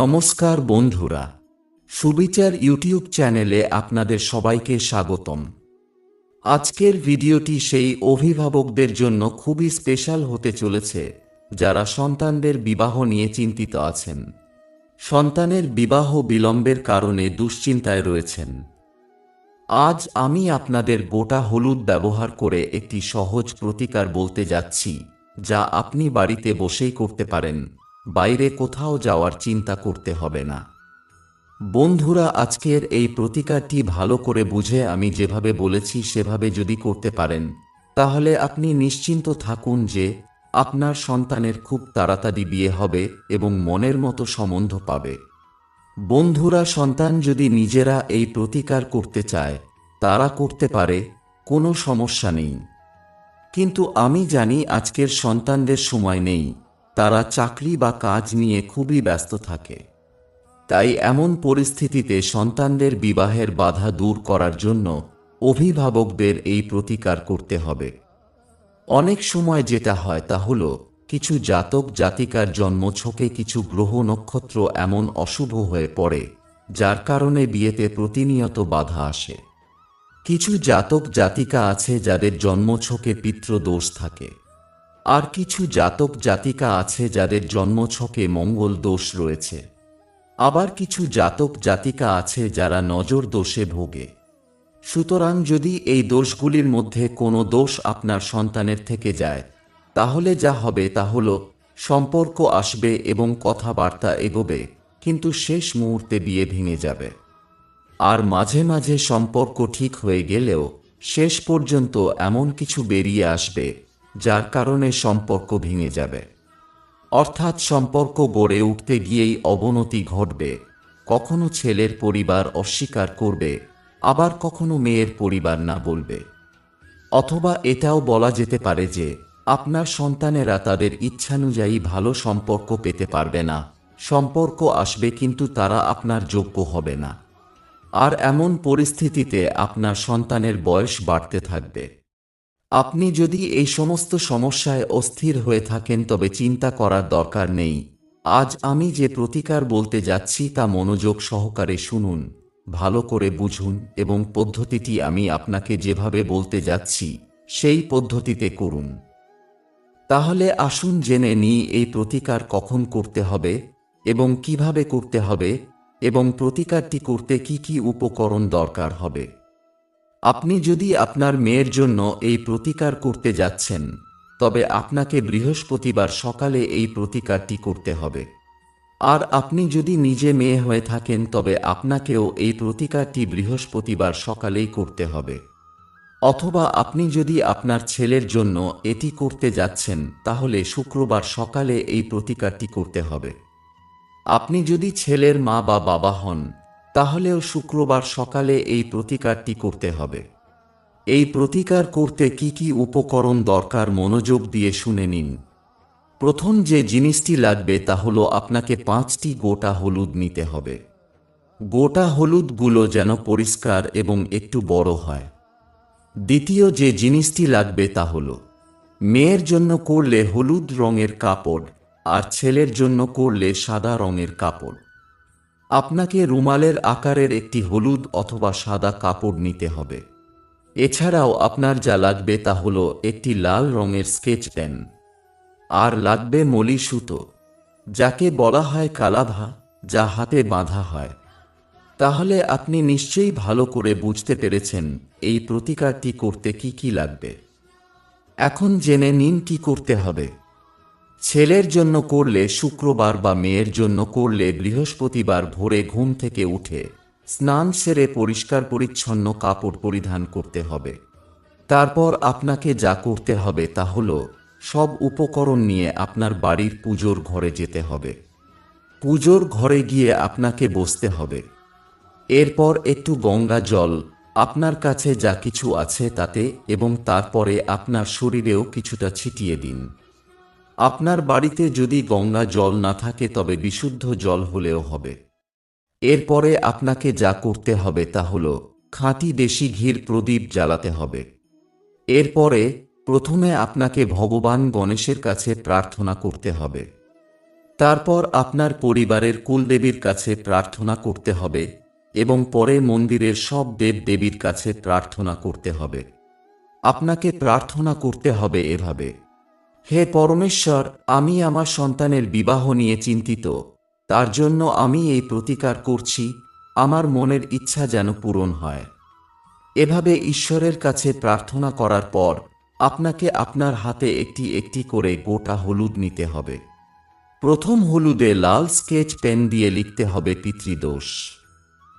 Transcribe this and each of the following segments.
নমস্কার বন্ধুরা, সুবিচার ইউটিউব চ্যানেলে আপনাদের সবাইকে স্বাগতম। আজকের ভিডিওটি সেই অভিভাবকদের জন্য খুবই স্পেশাল হতে চলেছে, যারা সন্তানদের বিবাহ নিয়ে চিন্তিত আছেন। সন্তানের বিবাহ বিলম্বের কারণে দুশ্চিন্তায় রয়েছেন। আজ আমি আপনাদের গোটা হলুদ ব্যবহার করে একটি সহজ প্রতিকার বলতে যাচ্ছি, যা আপনি বাড়িতে বসেই করতে পারেন। বাইরে কোথাও যাওয়ার চিন্তা করতে হবে না। বন্ধুরা, আজকের এই প্রতিকারটি ভালো করে বুঝে আমি যেভাবে বলেছি সেভাবে যদি করতে পারেন, তাহলে আপনি নিশ্চিন্ত থাকুন যে আপনার সন্তানের খুব তাড়াতাড়ি বিয়ে হবে এবং মনের মতো সম্বন্ধ পাবে। বন্ধুরা, সন্তান যদি নিজেরা এই প্রতিকার করতে চায়, তারা করতে পারে, কোনো সমস্যা নেই। কিন্তু আমি জানি আজকের সন্তানদের সময় নেই। তারা চাকরি বা কাজ নিয়ে খুবই ব্যস্ত থাকে। তাই এমন পরিস্থিতিতে সন্তানদের বিবাহের বাধা দূর করার জন্য অভিভাবকদের এই প্রতিকার করতে হবে। অনেক সময় যেটা হয় তা হল, কিছু জাতক জাতিকার জন্মছকে কিছু গ্রহ নক্ষত্র এমন অশুভ হয়ে পড়ে, যার কারণে বিয়েতে প্রতিনিয়ত বাধা আসে। কিছু জাতক জাতিকা আছে যাদের জন্মছকে পিতৃদোষ থাকে। আর কিছু জাতক জাতিকা আছে যাদের জন্মছকে মঙ্গল দোষ রয়েছে। আবার কিছু জাতক জাতিকা আছে যারা নজর দোষে ভোগে। সুতরাং যদি এই দোষগুলির মধ্যে কোনো দোষ আপনার সন্তানের থেকে যায়, তাহলে যা হবে তা হল, সম্পর্ক আসবে এবং কথাবার্তা এগোবে, কিন্তু শেষ মুহূর্তে বিয়ে ভেঙে যাবে। আর মাঝে মাঝে সম্পর্ক ঠিক হয়ে গেলেও শেষ পর্যন্ত এমন কিছু বেরিয়ে আসবে যার কারণে সম্পর্ক ভেঙে যাবে। অর্থাৎ সম্পর্ক গড়ে উঠতে গিয়েই অবনতি ঘটবে। কখনো ছেলের পরিবার অস্বীকার করবে, আবার কখনো মেয়ের পরিবার না বলবে। অথবা এটাও বলা যেতে পারে যে, আপনার সন্তানেরা তাদের ইচ্ছানুযায়ী ভালো সম্পর্ক পেতে পারবে না। সম্পর্ক আসবে কিন্তু তারা আপনার যোগ্য হবে না। আর এমন পরিস্থিতিতে আপনার সন্তানের বয়স বাড়তে থাকবে। আপনি যদি এই সমস্ত সমস্যায় অস্থির হয়ে থাকেন, তবে চিন্তা করার দরকার নেই। আজ আমি যে প্রতিকার বলতে যাচ্ছি, তা মনোযোগ সহকারে শুনুন, ভালো করে বুঝুন, এবং পদ্ধতিটি আমি আপনাকে যেভাবে বলতে যাচ্ছি, সেই পদ্ধতিতে করুন। তাহলে আসুন জেনে নিই, এই প্রতিকার কখন করতে হবে, এবং কীভাবে করতে হবে, এবং প্রতিকারটি করতে কি কি উপকরণ দরকার হবে। আপনি যদি আপনার মেয়ের জন্য এই প্রতিকার করতে যাচ্ছেন, তবে আপনাকে বৃহস্পতিবার সকালে এই প্রতিকারটি করতে হবে। আর আপনি যদি নিজে মেয়ে হয়ে থাকেন, তবে আপনাকেও এই প্রতিকারটি বৃহস্পতিবার সকালেই করতে হবে। অথবা আপনি যদি আপনার ছেলের জন্য এটি করতে যাচ্ছেন, তাহলে শুক্রবার সকালে এই প্রতিকারটি করতে হবে। আপনি যদি ছেলের মা বা বাবা হন তাহলেও শুক্রবার সকালে এই প্রতিকারটি করতে হবে। এই প্রতিকার করতে কি কি উপকরণ দরকার মনোযোগ দিয়ে শুনে নিন। প্রথম যে জিনিসটি লাগবে তা হলো আপনাকে পাঁচটি গোটা হলুদ নিতে হবে। গোটা হলুদগুলো যেন পরিষ্কার এবং একটু বড় হয়। দ্বিতীয় যে জিনিসটি লাগবে তা হল, মেয়ের জন্য করলে হলুদ রঙের কাপড় আর ছেলের জন্য করলে সাদা রঙের কাপড়। আপনাকে রুমালের আকারের একটি হলুদ অথবা সাদা কাপড় নিতে হবে। এছাড়াও আপনার যা লাগবে তা হল একটি লাল রঙের স্কেচ পেন। আর লাগবে মলি সুতো, যাকে বলা হয় কালাভা, যা হাতে বাঁধা হয়। তাহলে আপনি নিশ্চয়ই ভালো করে বুঝতে পেরেছেন এই প্রতিকারটি করতে কি কি লাগবে। এখন জেনে নিন কি করতে হবে। ছেলের জন্য করলে শুক্রবার বা মেয়ের জন্য করলে বৃহস্পতিবার ভোরে ঘুম থেকে উঠে স্নান সেরে পরিষ্কার পরিচ্ছন্ন কাপড় পরিধান করতে হবে। তারপর আপনাকে যা করতে হবে তা হল সব উপকরণ নিয়ে আপনার বাড়ির পুজোর ঘরে যেতে হবে। পুজোর ঘরে গিয়ে আপনাকে বসতে হবে। এরপর একটু গঙ্গা জল আপনার কাছে যা কিছু আছে তাতে এবং তারপরে আপনার শরীরেও কিছুটা ছিটিয়ে দিন। আপনার বাড়িতে যদি গঙ্গা জল না থাকে, তবে বিশুদ্ধ জল হলেও হবে। এরপরে আপনাকে যা করতে হবে তা হল, খাঁটি দেশি ঘির প্রদীপ জ্বালাতে হবে। এরপরে প্রথমে আপনাকে ভগবান গণেশের কাছে প্রার্থনা করতে হবে। তারপর আপনার পরিবারের কুলদেবীর কাছে প্রার্থনা করতে হবে এবং পরে মন্দিরের সব দেব দেবীর কাছে প্রার্থনা করতে হবে। আপনাকে প্রার্থনা করতে হবে এভাবে। হে পরমেশ্বর, আমি আমার সন্তানের বিবাহ নিয়ে চিন্তিত। তার জন্য আমি এই প্রতিকার করছি, আমার মনের ইচ্ছা যেন পূরণ হয়। এভাবে ঈশ্বরের কাছে প্রার্থনা করার পর, আপনাকে আপনার হাতে একটি একটি করে গোটা হলুদ নিতে হবে। প্রথম হলুদে লাল স্কেচ পেন দিয়ে লিখতে হবে পিতৃদোষ।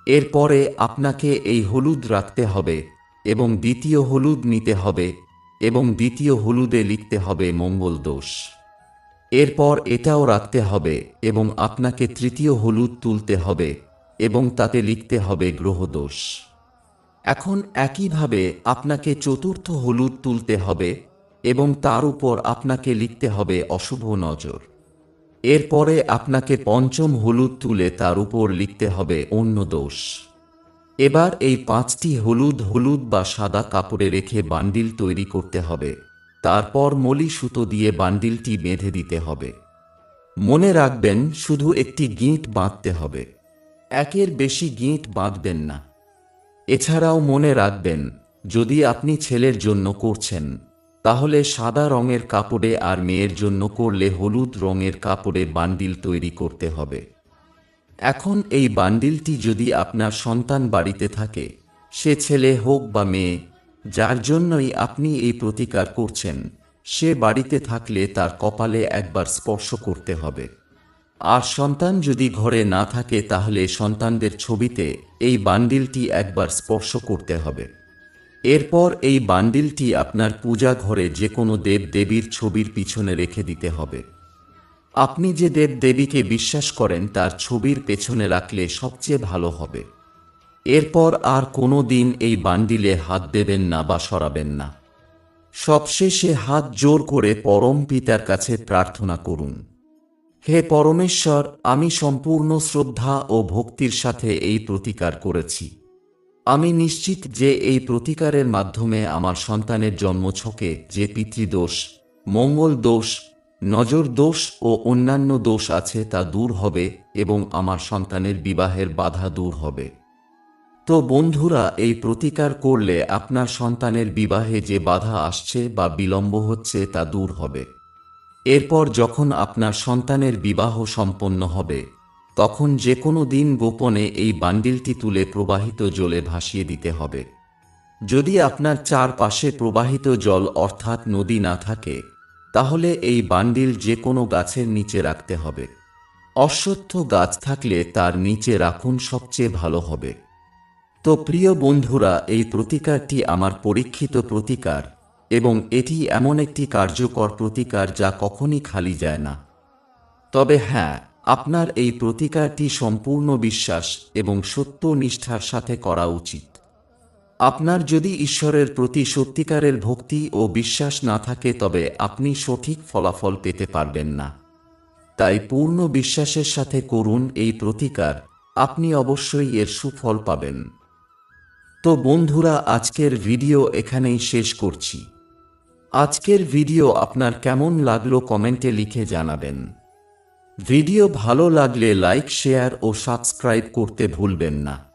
এরপরে আপনাকে এই হলুদ রাখতে হবে এবং দ্বিতীয় হলুদ নিতে হবে এবং দ্বিতীয় হলুদে লিখতে হবে মঙ্গল দোষ। এরপর এটাও রাখতে হবে এবং আপনাকে তৃতীয় হলুদ তুলতে হবে এবং তাতে লিখতে হবে গ্রহদোষ এখন একইভাবে আপনাকে চতুর্থ হলুদ তুলতে হবে এবং তার উপর আপনাকে লিখতে হবে অশুভ নজর। এরপরে আপনাকে পঞ্চম হলুদ তুলে তার উপর লিখতে হবে অন্য দোষ। এবার এই পাঁচটি হলুদ হলুদ বা সাদা কাপড়ে রেখে বান্ডিল তৈরি করতে হবে। তারপর মলি সুতো দিয়ে বান্ডিলটি বেঁধে দিতে হবে। মনে রাখবেন, শুধু একটি গিঁট বাঁধতে হবে। একের বেশি গিঁট বাঁধবেন না। এছাড়াও মনে রাখবেন, যদি আপনি ছেলের জন্য করছেন, তাহলে সাদা রঙের কাপড়ে আর মেয়ের জন্য করলে হলুদ রঙের কাপড়ে বান্ডিল তৈরি করতে হবে। এখন এই বান্ডিলটি যদি আপনার সন্তান বাড়িতে থাকে, সে ছেলে হোক বা মেয়ে, যার জন্যই আপনি এই প্রতিকার করছেন, সে বাড়িতে থাকলে তার কপালে একবার স্পর্শ করতে হবে। আর সন্তান যদি ঘরে না থাকে, তাহলে সন্তানদের ছবিতে এই বান্ডিলটি একবার স্পর্শ করতে হবে। এরপর এই বান্ডিলটি আপনার পূজা ঘরে যে কোনো দেব দেবীর ছবির পিছনে রেখে দিতে হবে। আপনি যে দেব দেবীকে বিশ্বাস করেন, তার ছবির পেছনে রাখলে সবচেয়ে ভালো হবে। এরপর আর কোনো দিন এই বান্ডিলে হাত দেবেন না বা সরাবেন না। সবশেষে হাত জোর করে পরম পিতার কাছে প্রার্থনা করুন। হে পরমেশ্বর, আমি সম্পূর্ণ শ্রদ্ধা ও ভক্তির সাথে এই প্রতিকার করেছি। আমি নিশ্চিত যে এই প্রতিকারের মাধ্যমে আমার সন্তানের জন্মছকে যে পিতৃদোষ, মঙ্গল দোষ নজর দোষ ও অন্যান্য দোষ আছে তা দূর হবে এবং আমার সন্তানের বিবাহের বাধা দূর হবে। তো বন্ধুরা, এই প্রতিকার করলে আপনার সন্তানের বিবাহে যে বাধা আসছে বা বিলম্ব হচ্ছে তা দূর হবে। এরপর যখন আপনার সন্তানের বিবাহ সম্পন্ন হবে, তখন যে কোনো দিন গোপনে এই বান্ডিলটি তুলে প্রবাহিত জলে ভাসিয়ে দিতে হবে। যদি আপনার চারপাশে প্রবাহিত জল অর্থাৎ নদী না থাকে তাহলে এই বান্ডিল যে কোনো গাছের নিচে রাখতে হবে। অশ্বত্থ গাছ থাকলে তার নিচে রাখুন সবচেয়ে ভালো হবে। তো প্রিয় বন্ধুরা, এই প্রতিকারটি আমার পরীক্ষিত প্রতিকার এবং এটি এমন একটি কার্যকর প্রতিকার যা কখনই খালি যায় না। তবে হ্যাঁ আপনার এই প্রতিকারটি সম্পূর্ণ বিশ্বাস এবং সত্য নিষ্ঠার সাথে করা উচিত। আপনার যদি ঈশ্বরের প্রতি সত্যিকারের ভক্তি ও বিশ্বাস না থাকে, তবে আপনি সঠিক ফলাফল পেতে পারবেন না। তাই পূর্ণ বিশ্বাসের সাথে করুন এই প্রতিকার, আপনি অবশ্যই এর সুফল পাবেন। তো বন্ধুরা, আজকের ভিডিও এখানেই শেষ করছি। আজকের ভিডিও আপনার কেমন লাগল কমেন্টে লিখে জানাবেন। ভিডিও ভালো লাগলে লাইক, শেয়ার ও সাবস্ক্রাইব করতে ভুলবেন না।